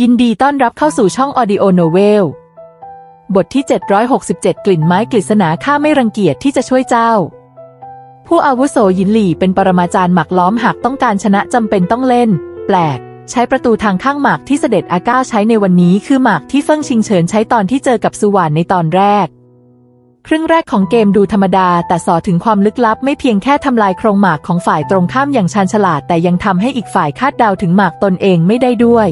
ยินดีต้อนรับเข้าสู่ช่อง Audio Novel บทที่ 767 กลิ่นไม้กฤษณาข้าไม่รังเกียจที่จะช่วยเจ้า ผู้อาวุโสยินหลี่เป็นปรมาจารย์หมักล้อมหากต้องการชนะจำเป็นต้องเล่น แปลก ใช้ประตูทางข้างหมากที่เสด็จอาก้าวใช้ในวันนี้คือหมากที่เฟิ่งชิงเฉินใช้ตอนที่เจอกับสุวรรณในตอนแรก ครึ่งแรกของเกมดูธรรมดา แต่สอถึงความลึกลับไม่เพียงแค่ทำลายโครงหมากของฝ่ายตรงข้ามอย่างชาญฉลาด แต่ยังทำให้อีกฝ่ายคาดเดาถึงหมากตนเองไม่ได้ด้วย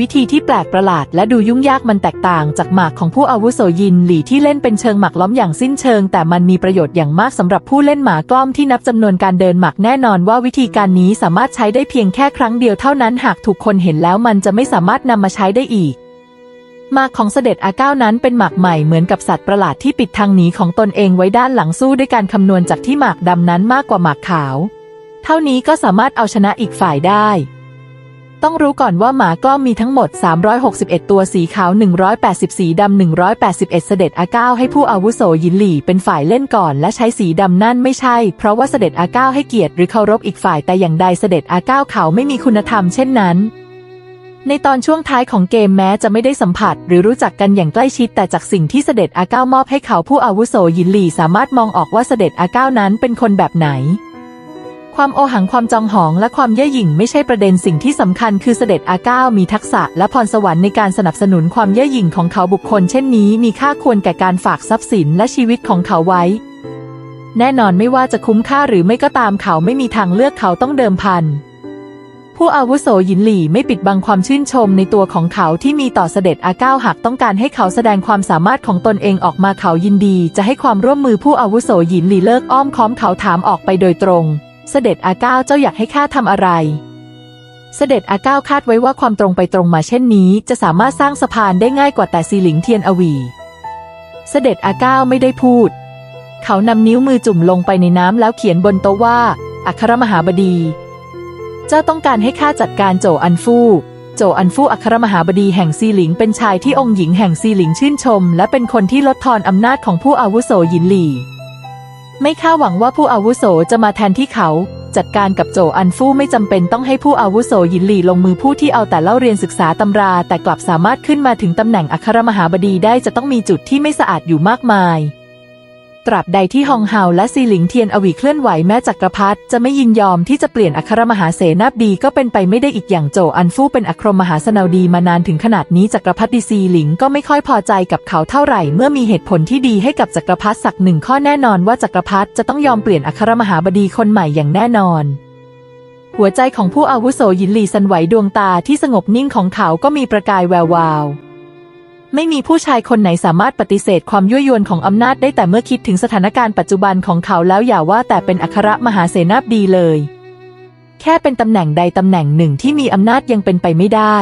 วิธีที่แปลกประหลาดและดูยุ่งยากมันแตกต่างจากหมากของผู้อาวุโสยินหลี่ที่เล่นเป็นเชิงหมากล้อมอย่างสิ้นเชิง แต่มันมีประโยชน์อย่างมากสำหรับผู้เล่นหมากล้อมที่นับจำนวนการเดินหมากแน่นอนว่าวิธีการนี้สามารถใช้ได้เพียงแค่ครั้งเดียวเท่านั้นหากถูกคนเห็นแล้วมันจะไม่สามารถนำมาใช้ได้อีกหมากของเสด็จอาเก้านั้นเป็นหมากใหม่เหมือนกับสัตว์ประหลาดที่ปิดทางหนีของตนเองไว้ด้านหลังสู้ด้วยการคำนวณจากที่หมากดำนั้นมากกว่าหมากขาว เท่านี้ก็สามารถเอาชนะอีกฝ่ายได้ ต้องรู้ก่อนว่าหมากล้อมมีทั้งหมด 361 ตัวสีขาว 180 สีดำ 181 เสด็จอาเก้าให้ผู้อาวุโสยินหลี่เป็นฝ่ายเล่นก่อนและใช้สีดำนั่นไม่ใช่ เพราะว่าเสด็จอาเก้าให้เกียรติหรือเคารพอีกฝ่ายแต่อย่างใดเสด็จอาเก้าเขาไม่มีคุณธรรมเช่นนั้นในตอนช่วงท้ายของเกมแม้จะไม่ได้สัมผัส หรือรู้จักกันอย่างใกล้ชิดแต่จากสิ่งที่เสด็จอาเก้ามอบให้เขาผู้อาวุโสยินหลี่สามารถมองออกว่าเสด็จอาเก้านั้นเป็นคนแบบไหน ความโอหังความจองหองและความเย่อหยิ่งไม่ใช่ประเด็นสิ่งที่สำคัญคือเสด็จอาเก้ามีทักษะและพรสวรรค์ในการสนับสนุนความเย่อหยิ่งของเขาบุคคล เช่นนี้มีค่าควรแก่การฝากทรัพย์สินและชีวิตของเขาไว้ แน่นอนไม่ว่าจะคุ้มค่าหรือไม่ก็ตามเขาไม่มีทางเลือกเขาต้องเดิมพัน ผู้อาวุโสหยินหลี่ไม่ปิดบังความชื่นชมในตัวของเขาที่มีต่อเสด็จอาเก้าหากต้องการให้เขาแสดงความสามารถของตนเองออกมาเขายินดี จะให้ความร่วมมือผู้อาวุโสหยินหลี่เลิกอ้อมค้อมเขาถามออกไปโดยตรง เสด็จอาเก้าเจ้าอยากให้ข้าทำอะไร เสด็จอาเก้าคาดไว้ว่าความตรงไปตรงมาเช่นนี้ จะสามารถสร้างสะพานได้ง่ายกว่าแต่ซีหลิงเทียนอวี เสด็จอาเก้าไม่ได้พูด เขานำนิ้วมือจุ่มลงไปในน้ำแล้วเขียนบนโต๊ะว่า อัครมหาบดี เจ้าต้องการให้ข้าจัดการโจอันฟู่โจอันฟู่อัครมหาบดีแห่งซีหลิง เป็นชายที่องค์หญิงแห่งซีหลิงชื่นชม และเป็นคนที่ลดทอนอำนาจของผู้อาวุโสหยินหลี่ ไม่คาดหวังว่าผู้อาวุโสจะมาแทนที่เขา จัดการกับโจอันฟู่ไม่จำเป็นต้องให้ผู้อาวุโสยินหลี่ลงมือผู้ที่เอาแต่เล่าเรียนศึกษาตำรา แต่กลับสามารถขึ้นมาถึงตำแหน่งอัครมหาบดีได้จะต้องมีจุดที่ไม่สะอาดอยู่มากมาย ตราบใดที่ฮองเฮาและซีหลิงเทียนอวีเคลื่อนไหวแม้จักรพรรดิจะไม่ยินยอมที่จะเปลี่ยนอัครมหาเสนาบดีก็เป็นไปไม่ได้อีกอย่างโจอันฟู่เป็นอัครมหาสนาดีมานานถึงขนาดนี้จักรพรรดิซีหลิงก็ไม่ค่อยพอใจกับเขาเท่าไหร่ เมื่อมีเหตุผลที่ดีให้กับจักรพรรดิสักหนึ่งข้อแน่นอนว่าจักรพรรดิจะต้องยอมเปลี่ยนอัครมหาบดีคนใหม่อย่างแน่นอนหัวใจของผู้อาวุโสหยินหลีสันไหวดวงตาที่สงบนิ่งของเขาก็มีประกายแวววาว ไม่มีผู้ชายคนไหนสามารถปฏิเสธความยั่วยวนของอำนาจได้แต่เมื่อคิดถึงสถานการณ์ปัจจุบันของเขาแล้วอย่าว่าแต่เป็นอัครมหาเสนาบดีเลย แค่เป็นตำแหน่งใดตำแหน่งหนึ่งที่มีอำนาจยังเป็นไปไม่ได้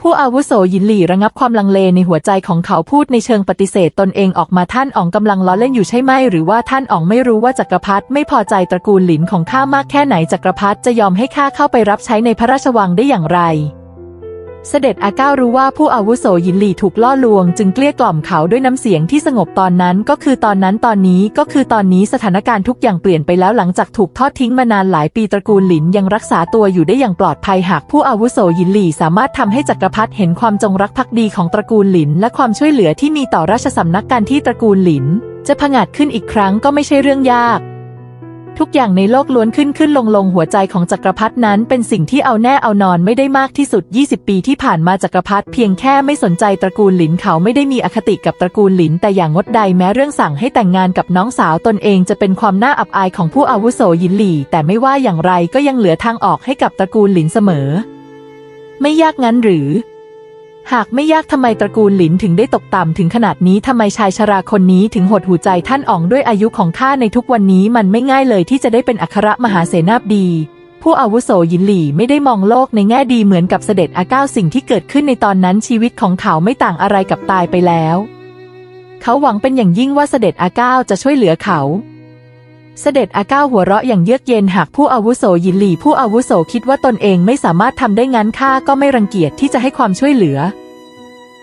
ผู้อาวุโสยินหลี่ระงับความลังเลในหัวใจของเขาพูดในเชิงปฏิเสธตนเองออกมาท่านอ๋องกำลังล้อเล่นอยู่ใช่ไหม หรือว่าท่านอ๋องไม่รู้ว่าจักรพรรดิไม่พอใจตระกูลหลินของข้ามากแค่ไหนจักรพรรดิจะยอมให้ข้าเข้าไปรับใช้ในพระราชวังได้อย่างไร เสด็จอาเก้ารู้ว่าผู้อาวุโสหยินหลี่ถูกล่อลวง จึงเกลี้ยกล่อมเขาด้วยน้ำเสียงที่สงบตอนนั้นก็คือตอนนั้นตอนนี้ก็คือตอนนี้สถานการณ์ทุกอย่างเปลี่ยนไปแล้วหลังจากถูกทอดทิ้งมานานหลายปีตระกูลหลินยังรักษาตัวอยู่ได้อย่างปลอดภัยหากผู้อาวุโสหยินหลี่สามารถทำให้จักรพรรดิเห็นความจงรักภักดีของตระกูลหลิน และความช่วยเหลือที่มีต่อราชสำนักการที่ตระกูลหลิน จะผงาดขึ้นอีกครั้งก็ไม่ใช่เรื่องยาก ทุกอย่างในโลกล้วนขึ้นขึ้นลงลงหัวใจของจักรพรรดินั้น เป็นสิ่งที่เอาแน่เอานอนไม่ได้มากที่สุด 20 ปีที่ผ่านมาจักรพรรดิเพียงแค่ไม่สนใจตระกูลหลินเขาไม่ได้มีอคติกับตระกูลหลินแต่อย่างงดใดแม้เรื่องสั่งให้แต่งงานกับน้องสาวตนเองจะเป็นความน่าอับอายของผู้อาวุโสหยินหลี่ แต่ไม่ว่าอย่างไรก็ยังเหลือทางออกให้กับตระกูลหลินเสมอ ไม่ยากงั้นหรือ หากไม่ยากทำไมตระกูลหลินถึงได้ตกต่ำถึงขนาดนี้ทำไมชายชราคนนี้ถึงหดหูใจท่านอ๋องด้วยอายุของข้าในทุกวันนี้มันไม่ง่ายเลยที่จะได้เป็นอัครมหาเสนาบดี ผู้อาวุโสยินหลี่ไม่ได้มองโลกในแง่ดีเหมือนกับเสด็จอาเก้าสิ่งที่เกิดขึ้นในตอนนั้นชีวิตของเขาไม่ต่างอะไรกับตายไปแล้ว เขาหวังเป็นอย่างยิ่งว่าเสด็จอาเก้าจะช่วยเหลือเขา เสด็จอาก้าหัวเราะอย่างเยือกเย็นหากผู้อาวุโสยินหลี่ผู้อาวุโสคิดว่าตนเองไม่สามารถทำได้งั้นข้าก็ไม่รังเกียจที่จะให้ความช่วยเหลือ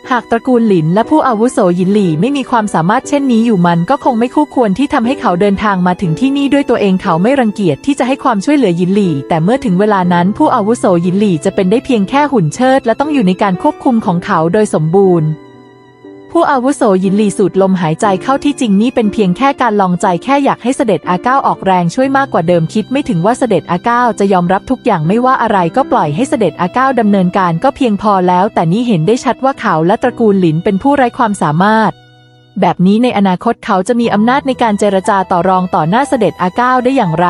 หากตระกูลหลินและผู้อาวุโสหยินหลี่ไม่มีความสามารถเช่นนี้อยู่มันก็คงไม่คู่ควรที่ทำให้เขาเดินทางมาถึงที่นี่ด้วยตัวเองเขาไม่รังเกียจที่จะให้ความช่วยเหลือหยินหลี่ แต่เมื่อถึงเวลานั้นผู้อาวุโสหยินหลี่จะเป็นได้เพียงแค่หุ่นเชิด และต้องอยู่ในการควบคุมของเขาโดยสมบูรณ์ ผู้อาวุโสยินหลีสูดลมหายใจเข้าที่จริงนี่เป็นเพียงแค่การลองใจแค่อยากให้เสด็จอาเก้าออกแรงช่วยมากกว่าเดิมคิดไม่ถึงว่าเสด็จอาเก้าจะยอมรับทุกอย่างไม่ว่าอะไรก็ปล่อยให้เสด็จอาเก้าดำเนินการก็เพียงพอแล้ว แต่นี่เห็นได้ชัดว่าเขาและตระกูลหลินเป็นผู้ไร้ความสามารถ แบบนี้ในอนาคตเขาจะมีอำนาจในการเจรจาต่อรองต่อหน้าเสด็จอาเก้าได้อย่างไร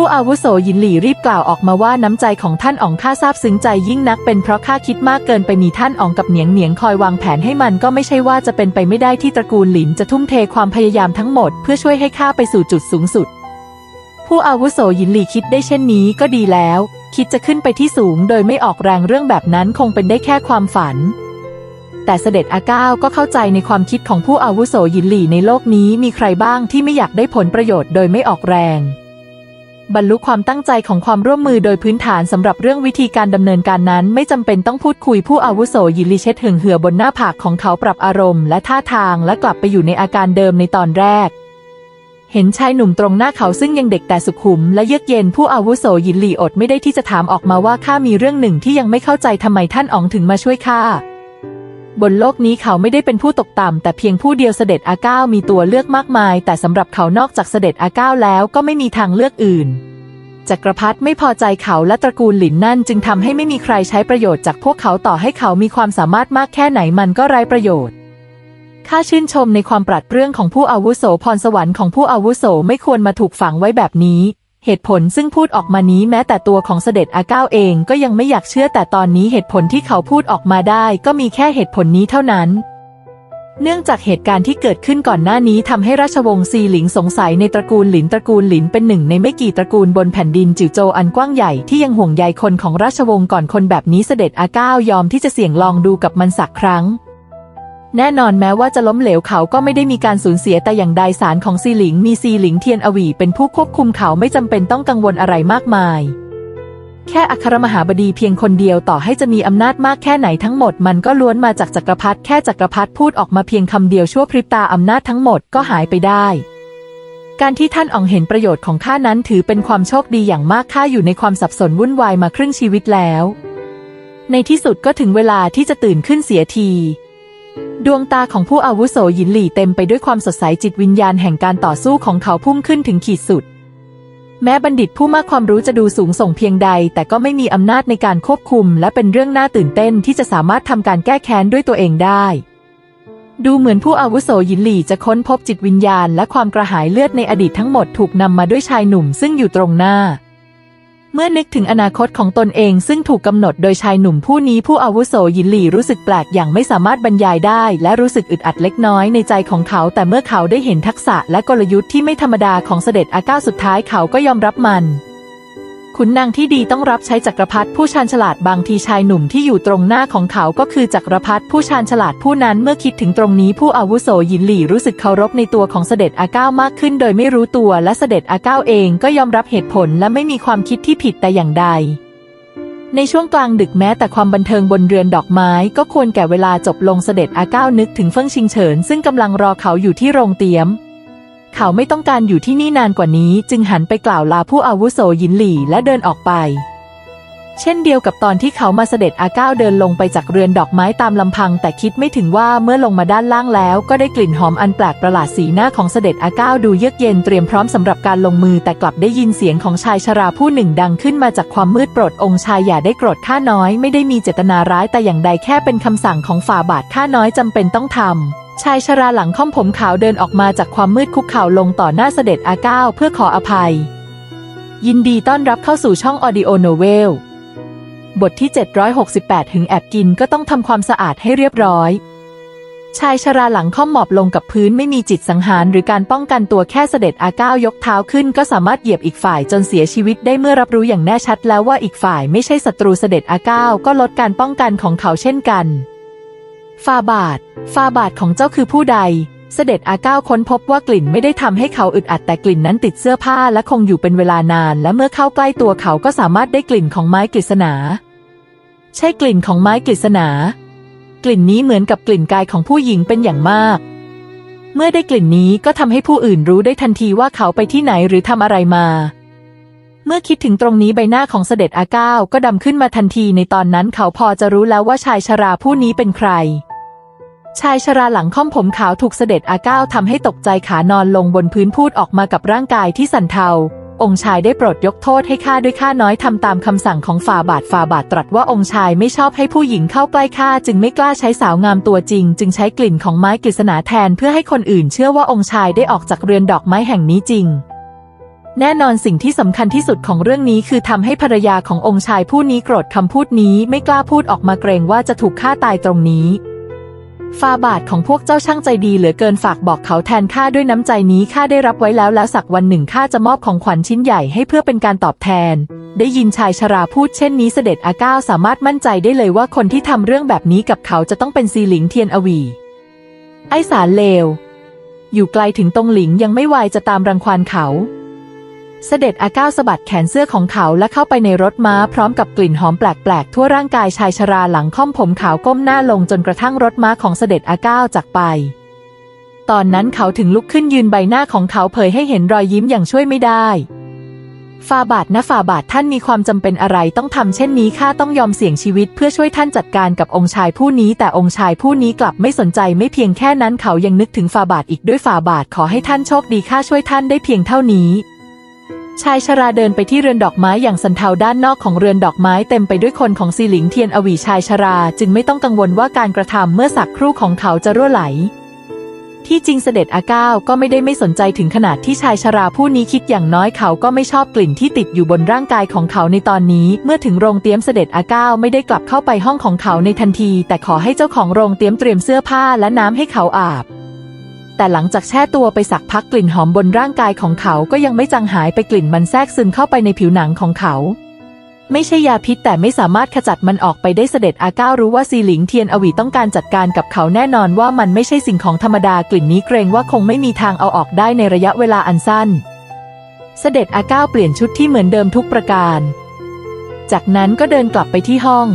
ผู้อาวุโสหยินหลี่รีบกล่าวออกมาว่าน้ำใจของท่านอ๋องข้าซาบซึ้งใจยิ่งนักเป็นเพราะข้าคิดมากเกินไปมีท่านอ๋องกับเหนียงเหนียงคอยวางแผนให้มันก็ไม่ใช่ว่าจะเป็นไปไม่ได้ที่ตระกูลหลินจะทุ่มเทความพยายามทั้งหมด เพื่อช่วยให้ข้าไปสู่จุดสูงสุด ผู้อาวุโสหยินหลี่คิดได้เช่นนี้ก็ดีแล้ว คิดจะขึ้นไปที่สูงโดยไม่ออกแรงเรื่องแบบนั้นคงเป็นได้แค่ความฝันแต่เสด็จอาก้าวก็เข้าใจในความคิดของผู้อาวุโสหยินหลี่ในโลกนี้มีใครบ้างที่ไม่อยากได้ผลประโยชน์โดยไม่ออกแรง บรรลุความตั้งใจของความร่วมมือโดยพื้นฐานสำหรับเรื่องวิธีการดำเนินการนั้น ไม่จำเป็นต้องพูดคุยผู้อาวุโสยินลีเช็ดหึงเหือบนหน้าผากของเขาปรับอารมณ์และท่าทางและกลับไปอยู่ในอาการเดิมในตอนแรก เห็นชายหนุ่มตรงหน้าเขาซึ่งยังเด็กแต่สุขุม และเยือกเย็นผู้อาวุโสยินหลีอดไม่ได้ที่จะถามออกมาว่าข้ามีเรื่องหนึ่งที่ยังไม่เข้าใจทำไมท่านอ๋องถึงมาช่วยข้า บนโลกนี้เขาไม่ได้เป็นผู้ตกต่ำแต่เพียงผู้เดียวเสด็จอาก้าวมีตัวเลือกมากมาย แต่สำหรับเขานอกจากเสด็จอาก้าวแล้วก็ไม่มีทางเลือกอื่นจักรพรรดิไม่พอใจเขาและตระกูลหลินนั่นจึงทำให้ไม่มีใครใช้ประโยชน์จากพวกเขาต่อให้เขามีความสามารถมากแค่ไหนมันก็ไร้ประโยชน์ข้าชื่นชมในความปราดเปรื่องของผู้อาวุโสพรสวรรค์ของผู้อาวุโสไม่ควรมาถูกฝังไว้แบบนี้ เหตุผลซึ่งพูดออกมานี้แม้แต่ตัวของเสด็จอาเก้าเองก็ยังไม่อยากเชื่อแต่ตอนนี้เหตุผลที่เขาพูดออกมาได้ก็มีแค่เหตุผลนี้เท่านั้น เนื่องจากเหตุการณ์ที่เกิดขึ้นก่อนหน้านี้ทำให้ราชวงศ์ซีหลิงสงสัยในตระกูลหลินตระกูลหลินเป็นหนึ่งในไม่กี่ตระกูลบนแผ่นดินจิ๋วโจอันกว้างใหญ่ที่ยังห่วงใยคนของราชวงศ์ก่อนคนแบบนี้เสด็จอาเก้ายอมที่จะเสี่ยงลองดูกับมันสักครั้ง แน่นอนแม้ว่าจะล้มเหลวเขาก็ไม่ได้มีการสูญเสียแต่อย่างใดสารของซีหลิง มีซีหลิงเทียนอวีเป็นผู้ควบคุมเขาไม่จำเป็นต้องกังวลอะไรมากมาย แค่อัครมหาบดีเพียงคนเดียวต่อให้จะมีอำนาจมากแค่ไหนทั้งหมดมันก็ล้วนมาจากจักรพรรดิแค่จักรพรรดิพูดออกมาเพียงคำเดียวชั่วพริบตาอำนาจทั้งหมดก็หายไปได้การที่ท่านอ่องเห็นประโยชน์ของข้านั้นถือเป็นความโชคดีอย่างมากข้าอยู่ในความสับสนวุ่นวายมาครึ่งชีวิตแล้ว ในที่สุดก็ถึงเวลาที่จะตื่นขึ้นเสียที ดวงตาของผู้อาวุโสหยินหลี่เต็มไปด้วยความสดใสจิตวิญญาณแห่งการต่อสู้ของเขาพุ่งขึ้นถึงขีดสุด แม้บัณฑิตผู้มากความรู้จะดูสูงส่งเพียงใด แต่ก็ไม่มีอำนาจในการควบคุม และเป็นเรื่องน่าตื่นเต้นที่จะสามารถทำการแก้แค้นด้วยตัวเองได้ ดูเหมือนผู้อาวุโสหยินหลี่จะค้นพบจิตวิญญาณ และความกระหายเลือดในอดีตทั้งหมดถูกนำมาด้วยชายหนุ่มซึ่งอยู่ตรงหน้า เมื่อนึกถึงอนาคตของตนเองซึ่งถูกกำหนดโดยชายหนุ่มผู้นี้ผู้อาวุโสหยินหลี่รู้สึกแปลกอย่างไม่สามารถบรรยายได้ และรู้สึกอึดอัดเล็กน้อยในใจของเขา แต่เมื่อเขาได้เห็นทักษะและกลยุทธ์ที่ไม่ธรรมดาของเสด็จอาก้าสุดท้ายเขาก็ยอมรับมัน ขุนนางที่ดีต้องรับใช้จักรพรรดิผู้ชาญฉลาดบางทีชายหนุ่มที่อยู่ตรงหน้าของเขาก็คือจักรพรรดิผู้ชาญฉลาดผู้นั้นเมื่อคิดถึงตรงนี้ผู้อาวุโสหยินหลี่รู้สึกเคารพในตัวของเสด็จอาเก้ามากขึ้น โดยไม่รู้ตัวและเสด็จอาเก้าเองก็ยอมรับเหตุผลและไม่มีความคิดที่ผิดแต่อย่างใด ในช่วงกลางดึกแม้แต่ความบันเทิงบนเรือนดอกไม้ ก็ควรแก่เวลาจบลงเสด็จอาเก้านึกถึงเฟิ่งชิงเฉินซึ่งกำลังรอเขาอยู่ที่โรงเตี๊ยม เขาไม่ต้องการอยู่ที่นี่นานกว่านี้ จึงหันไปกล่าวลาผู้อาวุโสหยินหลี่และเดินออกไป เช่นเดียวกับตอนที่เขามาเสด็จอาก้าเดินลงไปจากเรือนดอกไม้ตามลำพัง แต่คิดไม่ถึงว่าเมื่อลงมาด้านล่างแล้ว ก็ได้กลิ่นหอมอันแปลกประหลาดสีหน้าของเสด็จอาก้าดูเยือกเย็นเตรียมพร้อมสำหรับการลงมือแต่กลับได้ยินเสียงของชายชราผู้หนึ่งดังขึ้นมาจากความมืดโปรดองค์ชายอย่าได้โกรธข้าน้อยไม่ได้มีเจตนาร้ายแต่อย่างใดแค่เป็นคำสั่งของฝ่าบาทข้าน้อยจำเป็นต้องทำ ชายชราหลังค่อมผมขาวเดินออกมาจากความมืดคุกเข่าลงต่อหน้าเสด็จอาเก้าเพื่อขออภัย ยินดีต้อนรับเข้าสู่ช่องออดิโอโนเวลบทที่ 768 ถึงแอบกินก็ต้องทำความสะอาดให้เรียบร้อย ชายชราหลังค่อมหมอบลงกับพื้นไม่มีจิตสังหารหรือการป้องกันตัวแค่เสด็จอาเก้ายกเท้าขึ้น ก็สามารถเหยียบอีกฝ่ายจนเสียชีวิตได้เมื่อรับรู้อย่างแน่ชัดแล้วว่าอีกฝ่ายไม่ใช่ศัตรูเสด็จอาเก้าก็ลดการป้องกันของเขาเช่นกัน ฟาบาท ฟาบาทของเจ้าคือผู้ใด เสด็จอาเก้าค้นพบว่ากลิ่นไม่ได้ทำให้เขาอึดอัดแต่กลิ่นนั้นติดเสื้อผ้าและคงอยู่เป็นเวลานาน และเมื่อเข้าใกล้ตัวเขาก็สามารถได้กลิ่นของไม้กฤษณา ใช่กลิ่นของไม้กฤษณา กลิ่นนี้เหมือนกับกลิ่นกายของผู้หญิงเป็นอย่างมาก เมื่อได้กลิ่นนี้ก็ทำให้ผู้อื่นรู้ได้ทันทีว่าเขาไปที่ไหนหรือทำอะไรมาเมื่อคิดถึงตรงนี้ใบหน้าของเสด็จอาก้าวก็ดำขึ้นมาทันทีในตอนนั้นเขาพอจะรู้แล้วว่าชายชราผู้นี้เป็นใคร ชายชราหลังค่อมผมขาวถูกเสด็จอาก้าวทำให้ตกใจขานอนลงบนพื้นพูดออกมากับร่างกายที่สั่นเทา องค์ชายได้โปรดยกโทษให้ข้าด้วยข้าน้อยทำตามคำสั่งของฝ่าบาทฝ่าบาทตรัสว่าองค์ชายไม่ชอบให้ผู้หญิงเข้าใกล้ข้าจึงไม่กล้าใช้สาวงามตัวจริง จึงใช้กลิ่นของไม้กฤษณาแทนเพื่อให้คนอื่นเชื่อว่าองค์ชายได้ออกจากเรือนดอกไม้แห่งนี้จริงแน่นอนสิ่งที่สำคัญที่สุดของเรื่องนี้คือทำให้ภรรยาขององค์ชายผู้นี้โกรธคำพูดนี้ไม่กล้าพูดออกมาเกรงว่าจะถูกฆ่าตายตรงนี้ ฟาบาทของพวกเจ้าช่างใจดีเหลือเกินฝากบอกเขาแทนข้าด้วยน้ำใจนี้ข้าได้รับไว้แล้วแล้วสักวันหนึ่งข้าจะมอบของขวัญชิ้นใหญ่ให้เพื่อเป็นการตอบแทน ได้ยินชายชราพูดเช่นนี้เสด็จอาก้าวสามารถมั่นใจได้เลยว่าคนที่ทำเรื่องแบบนี้กับเขาจะต้องเป็นซีหลิงเทียนอวี ไอสารเลว อยู่ไกลถึงตรงหลิงยังไม่ไวจะตามรังควานเขา เสด็จอาก้าวสะบัดแขนเสื้อของเขาและเข้าไปในรถม้าพร้อมกับกลิ่นหอมแปลกๆ ทั่วร่างกายชายชราหลังค่อมผมขาวก้มหน้าลงจนกระทั่งรถม้าของเสด็จอาก้าวจากไป ตอนนั้นเขาถึงลุกขึ้นยืนใบหน้าของเขาเผยให้เห็นรอยยิ้มอย่างช่วยไม่ได้ฟาบาทนะฟาบาทท่านมีความจำเป็นอะไรต้องทำเช่นนี้ข้าต้องยอมเสี่ยงชีวิตเพื่อช่วยท่านจัดการกับองค์ชายผู้นี้ แต่องค์ชายผู้นี้กลับไม่สนใจไม่เพียงแค่นั้นเขายังนึกถึงฟาบาทอีกด้วยฟาบาทขอให้ท่านโชคดีข้าช่วยท่านได้เพียงเท่านี้ ชายชราเดินไปที่เรือนดอกไม้อย่างสันเทาด้านนอกของเรือนดอกไม้เต็มไปด้วยคนของซีหลิงเทียนอวีชายชรา จึงไม่ต้องกังวลว่าการกระทำเมื่อสักครู่ของเขาจะรั่วไหล ที่จริงเสด็จอาก้าวก็ไม่ได้ไม่สนใจถึงขนาดที่ชายชราผู้นี้คิดอย่างน้อยเขาก็ไม่ชอบกลิ่นที่ติดอยู่บนร่างกายของเขาในตอนนี้ เมื่อถึงโรงเตี๊ยมเสด็จอาก้าวไม่ได้กลับเข้าไปห้องของเขาในทันที แต่ขอให้เจ้าของโรงเตี๊ยมเตรียมเสื้อผ้าและน้ำให้เขาอาบ แต่หลังจากแช่ตัวไปสักพักกลิ่นหอมบนร่างกายของเขาก็ยังไม่จางหายไปกลิ่นมันแทรกซึมเข้าไปในผิวหนังของเขา ไม่ใช่ยาพิษแต่ไม่สามารถขจัดมันออกไปได้เสด็จอาก้ารู้ว่าซีหลิงเทียนอวีต้องการจัดการกับเขาแน่นอนว่ามันไม่ใช่สิ่งของธรรมดากลิ่นนี้เกรงว่าคงไม่มีทางเอาออกได้ในระยะเวลาอันสั้น เสด็จอาก้าเปลี่ยนชุดที่เหมือนเดิมทุกประการ จากนั้นก็เดินกลับไปที่ห้อง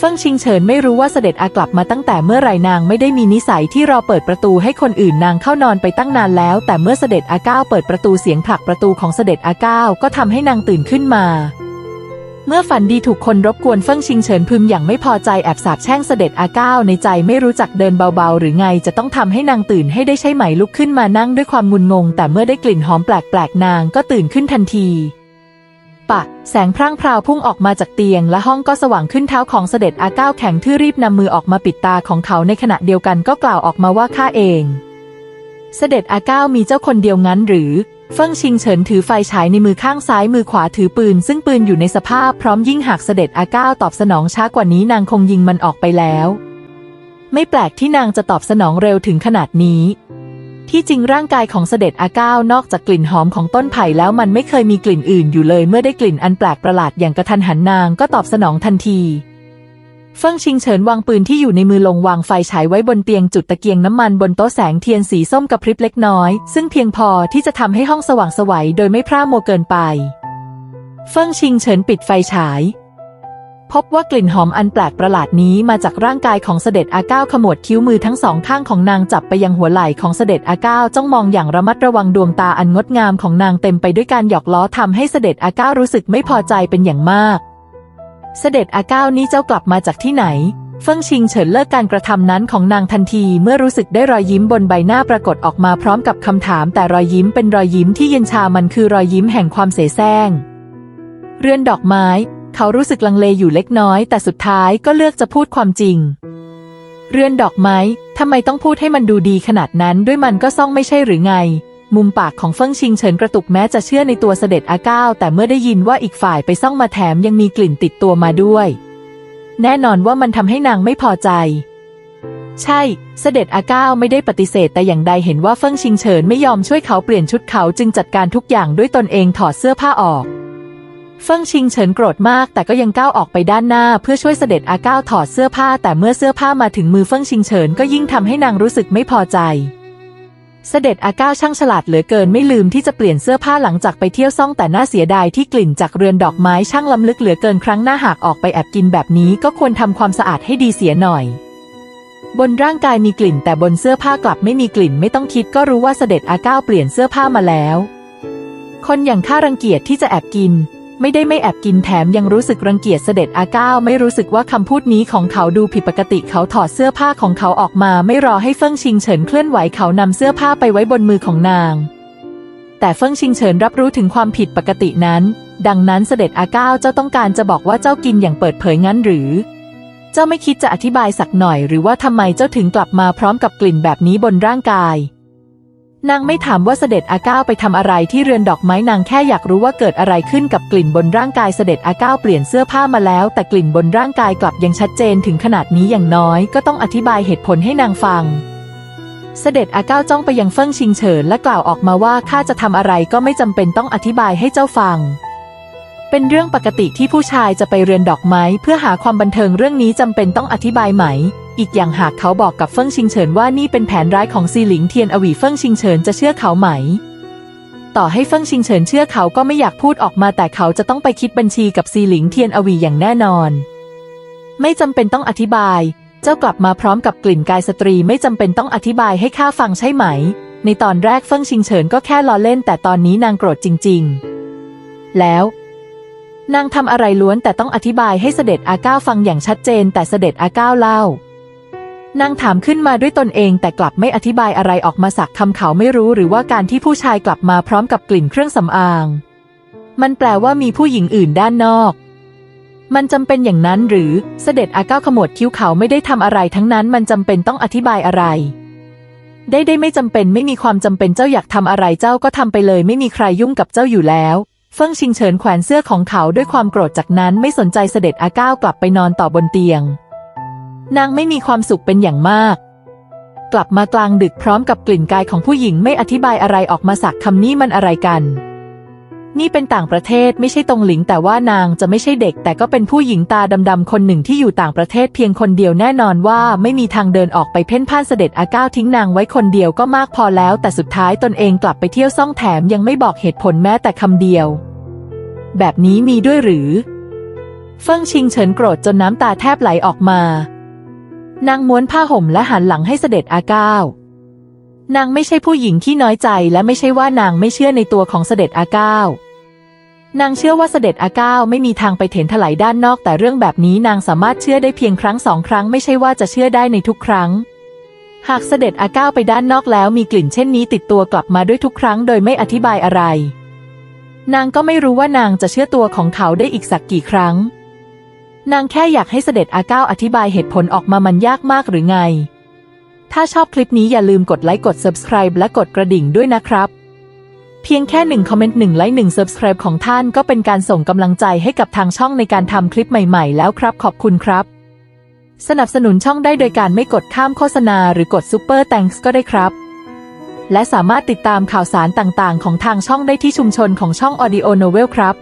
เฟิ่งชิงเฉินไม่รู้ว่าเสด็จอากลับมาตั้งแต่เมื่อไหร่นางไม่ได้มีนิสัยที่รอเปิดประตูให้คนอื่นนางเข้านอนไปตั้งนานแล้ว แต่เมื่อเสด็จอาก้าวเปิดประตูเสียงผลักประตูของเสด็จอาก้าวก็ทำให้นางตื่นขึ้นมา เมื่อฝันดีถูกคนรบกวนเฟิ่งชิงเฉินพึมอย่างไม่พอใจแอบสาบแช่งเสด็จอาก้าวในใจไม่รู้จักเดินเบาๆ หรือไงจะต้องทำให้นางตื่นให้ได้ใช่ไหมลุกขึ้นมานั่งด้วยความงุนงง แต่เมื่อได้กลิ่นหอมแปลกๆนางก็ตื่นขึ้นทันที ปะ แสงพร่างพราวพุ่งออกมาจากเตียง และห้องก็สว่างขึ้นเท้าของเสด็จอาก้าวแข็งทื่อรีบนำมือออกมาปิดตาของเขาในขณะเดียวกันก็กล่าวออกมาว่าข้าเอง เสด็จอาก้าวมีเจ้าคนเดียวงั้นหรือเฟิ่งชิงเฉินถือไฟฉายในมือข้างซ้ายมือขวาถือปืน ซึ่งปืนอยู่ในสภาพพร้อมยิ่งหากเสด็จอาก้าวตอบสนองช้ากว่านี้นางคงยิงมันออกไปแล้ว ไม่แปลกที่นางจะตอบสนองเร็วถึงขนาดนี้ ที่จริงร่างกายของเสด็จอาก้าวนอกจากกลิ่นหอมของต้นไผ่แล้วมันไม่เคยมีกลิ่นอื่นอยู่เลยเมื่อได้กลิ่นอันแปลกประหลาดอย่างกระทันหันนางก็ตอบสนองทันทีเฟิ่งชิงเฉินวางปืนที่อยู่ในมือลงวางไฟฉายไว้บนเตียงจุดตะเกียงน้ำมันบนโต๊ะแสงเทียนสีส้มกระพริบเล็กน้อย ซึ่งเพียงพอที่จะทำให้ห้องสว่างสวัยโดยไม่พร่ามัวเกินไป เฟิ่งชิงเฉินปิดไฟฉาย พบว่ากลิ่นหอมอันแปลกประหลาดนี้มาจากร่างกายของเสด็จอาก้าวขมวดคิ้วมือทั้งสองข้างของนางจับไปยังหัวไหล่ของเสด็จอาก้าวจ้องมองอย่างระมัดระวังดวงตาอันงดงามของนางเต็มไปด้วยการหยอกล้อทำให้เสด็จอาก้าวรู้สึกไม่พอใจเป็นอย่างมาก เสด็จอาก้าวนี่เจ้ากลับมาจากที่ไหน เฟิ่งชิงเฉินเลิกการกระทำนั้นของนางทันทีเมื่อรู้สึกได้รอยยิ้มบนใบหน้าปรากฏออกมาพร้อมกับคำถาม แต่รอยยิ้มเป็นรอยยิ้มที่เย็นชามันคือรอยยิ้มแห่งความเสแสร้งเรือนดอกไม้ เขารู้สึกลังเลอยู่เล็กน้อย แต่สุดท้ายก็เลือกจะพูดความจริง เรือนดอกไม้ทำไมต้องพูดให้มันดูดีขนาดนั้นด้วยมันก็ซ่องไม่ใช่หรือไง มุมปากของเฟิ่งชิงเฉินกระตุกแม้จะเชื่อในตัวเสด็จอาก้าวแต่เมื่อได้ยินว่าอีกฝ่ายไปซ่องมาแถมยังมีกลิ่นติดตัวมาด้วย แน่นอนว่ามันทำให้นางไม่พอใจใช่ เสด็จอาก้าวไม่ได้ปฏิเสธแต่อย่างใดเห็นว่าเฟิ่งชิงเฉินไม่ยอมช่วยเขาเปลี่ยนชุดเขาจึงจัดการทุกอย่างด้วยตนเองถอดเสื้อผ้าออก เฟิ่งชิงเฉินโกรธมาก แต่ก็ยังก้าวออกไปด้านหน้าเพื่อช่วยเสด็จอาก้าวถอดเสื้อผ้า แต่เมื่อเสื้อผ้ามาถึงมือเฟิ่งชิงเฉินก็ยิ่งทำให้นางรู้สึกไม่พอใจ เสด็จอาก้าวช่างฉลาดเหลือเกินไม่ลืมที่จะเปลี่ยนเสื้อผ้าหลังจากไปเที่ยวซ่องแต่น่าเสียดายที่กลิ่นจากเรือนดอกไม้ช่างล้ำลึกเหลือเกินครั้งหน้าหากออกไปแอบกินแบบนี้ก็ควรทำความสะอาดให้ดีเสียหน่อย บนร่างกายมีกลิ่น แต่บนเสื้อผ้ากลับไม่มีกลิ่นไม่ต้องคิดก็รู้ว่าเสด็จอาก้าวเปลี่ยนเสื้อผ้ามาแล้ว คนอย่างข้ารังเกียจที่จะแอบกิน ไม่ได้ไม่แอบกินแถมยังรู้สึกรังเกียจเสด็จอาก้าวไม่รู้สึกว่าคำพูดนี้ของเขาดูผิดปกติเขาถอดเสื้อผ้าของเขาออกมาไม่รอให้เฟิ่งชิงเฉินเคลื่อนไหวเขานำเสื้อผ้าไปไว้บนมือของนาง แต่เฟิ่งชิงเฉินรับรู้ถึงความผิดปกตินั้น ดังนั้นเสด็จอาก้าวเจ้าต้องการจะบอกว่าเจ้ากินอย่างเปิดเผยงั้นหรือ เจ้าไม่คิดจะอธิบายสักหน่อย หรือว่าทำไมเจ้าถึงกลับมาพร้อมกับกลิ่นแบบนี้บนร่างกาย นางไม่ถามว่าเสด็จอาก้าวไปทำอะไรที่เรือนดอกไม้นางแค่อยากรู้ว่าเกิดอะไรขึ้นกับกลิ่นบนร่างกายเสด็จอาก้าวเปลี่ยนเสื้อผ้ามาแล้ว แต่กลิ่นบนร่างกายกลับยังชัดเจนถึงขนาดนี้อย่างน้อยก็ต้องอธิบายเหตุผลให้นางฟัง เสด็จอาก้าวจ้องไปยังเฟิ่งชิงเฉินและกล่าวออกมาว่าข้าจะทำอะไรก็ไม่จำเป็นต้องอธิบายให้เจ้าฟัง เป็นเรื่องปกติที่ผู้ชายจะไปเรือนดอกไม้ เพื่อหาความบันเทิงเรื่องนี้จำเป็นต้องอธิบายไหม อีกอย่างหากเขาบอกกับเฟิ่งชิงเฉินว่านี่เป็นแผนร้ายของซีหลิงเทียนอวีเฟิ่งชิงเฉินจะเชื่อเขาไหม ต่อให้เฟิ่งชิงเฉินเชื่อเขาก็ไม่อยากพูดออกมาแต่เขาจะต้องไปคิดบัญชีกับซีหลิงเทียนอวีอย่างแน่นอน ไม่จำเป็นต้องอธิบาย เจ้ากลับมาพร้อมกับกลิ่นกายสตรีไม่จำเป็นต้องอธิบายให้ข้าฟังใช่ไหม ในตอนแรกเฟิ่งชิงเฉินก็แค่ล้อเล่น แต่ตอนนี้นางโกรธจริง ๆ แล้วนางทำอะไรล้วนแต่ต้องอธิบายให้เสด็จอาก้าฟังอย่างชัดเจนแต่เสด็จอาก้าเล่า นางถามขึ้นมาด้วยตนเองแต่กลับไม่อธิบายอะไรออกมาสักคำเขาไม่รู้หรือว่าการที่ผู้ชายกลับมาพร้อมกับกลิ่นเครื่องสำอาง มันแปลว่ามีผู้หญิงอื่นด้านนอก มันจำเป็นอย่างนั้นหรือเสด็จอาก้าขมวดคิ้วเขาไม่ได้ทำอะไรทั้งนั้นมันจำเป็นต้องอธิบายอะไร ได้ได้ไม่จำเป็นไม่มีความจำเป็นเจ้าอยากทำอะไรเจ้าก็ทำไปเลย ไม่มีใครยุ่งกับเจ้าอยู่แล้วเฟิ่งชิงเฉินแขวนเสื้อของเขาด้วยความโกรธจากนั้นไม่สนใจเสด็จอาก้าวกลับไปนอนต่อบนเตียง นางไม่มีความสุขเป็นอย่างมาก กลับมากลางดึกพร้อมกับกลิ่นกายของผู้หญิงไม่อธิบายอะไรออกมาสักคำนี้มันอะไรกัน นี่เป็นต่างประเทศไม่ใช่ตรงหลิงแต่ว่านางจะไม่ใช่เด็ก แต่ก็เป็นผู้หญิงตาดำๆคนหนึ่งที่อยู่ต่างประเทศเพียงคนเดียวแน่นอนว่าไม่มีทางเดินออกไปเพ่นพ่านเสด็จอาก้าวทิ้งนางไว้คนเดียวก็มากพอแล้ว แต่สุดท้ายตนเองกลับไปเที่ยวซ่องแถมยังไม่บอกเหตุผลแม้แต่คำเดียว แบบนี้มีด้วยหรือเฟิ่งชิงเฉินโกรธจนน้ำตาแทบไหลออกมา นางม้วนผ้าห่มและหันหลังให้เสด็จอาก้าวนางไม่ใช่ผู้หญิงที่น้อยใจและไม่ใช่ว่านางไม่เชื่อในตัวของเสด็จอาก้าวนางเชื่อว่าเสด็จอาก้าวไม่มีทางไปเถนถลายด้านนอก แต่เรื่องแบบนี้นางสามารถเชื่อได้เพียงครั้งสองครั้งไม่ใช่ว่าจะเชื่อได้ในทุกครั้ง หากเสด็จอาก้าวไปด้านนอกแล้วมีกลิ่นเช่นนี้ติดตัวกลับมาด้วยทุกครั้งโดยไม่อธิบายอะไร นางก็ไม่รู้ว่านางจะเชื่อตัวของเขาได้อีกสักกี่ครั้ง นางแค่อยากให้เสด็จอาก้าวอธิบายเหตุผลออกมามันยากมากหรือไง ถ้าชอบคลิปนี้อย่าลืมกดไลค์กด subscribe และกดกระดิ่งด้วยนะครับ เพียงแค่หนึ่งคอมเมนต์หนึ่งไลค์หนึ่ง subscribe ของท่านก็เป็นการส่งกำลังใจให้กับทางช่องในการทำคลิปใหม่ ๆ แล้วครับ ขอบคุณครับ สนับสนุนช่องได้โดยการไม่กดข้ามโฆษณาหรือกด Super Thanks ก็ได้ครับและสามารถติดตามข่าวสารต่างๆ ของทางช่องได้ที่ชุมชนของช่อง Audio Novel ครับ